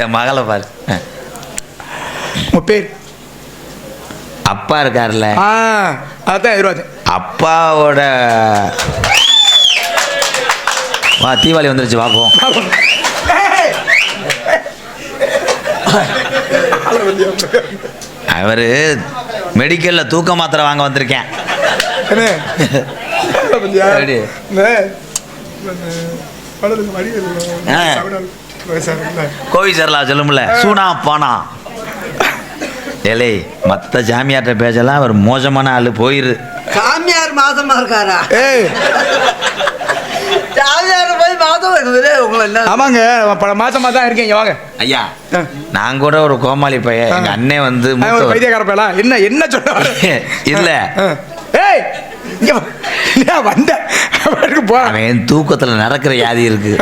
என் மகளை பாரு. உன் பேர்? அப்பா இருக்கார்ல அதான் அப்பாவோட வா தீபாவளி வந்துருச்சு பார்ப்போம் அவரு மெடிக்கல்ல தூக்க மாத்திரை வாங்க வந்திருக்கேன். என்ன? கோவி சரலா சொல்லும்ல? சூனா பானா. ஏலே மற்ற ஜாமியார்ட்ட பேசலாம் அவர் மோசமான ஆளு போயிரு. சாமியார் மாசமா இருக்காரா? ஏய். சாமியார் போய் மாசம் இருக்குது உங்களை என்ன? ஆமாங்க பல மாசமா தான் இருக்கீங்க வாங்க. ஐயா. நான் கூட ஒரு கோமாளி பையன் எங்க அண்ணன் வந்து. பைத்தியக்கார பயலா என்ன என்ன சொல்ல? இல்ல. ஏய் இங்க வா. ஏன் வந்த. போ. அவன் தூக்கத்துல நடக்கிற வியாதி இருக்கு.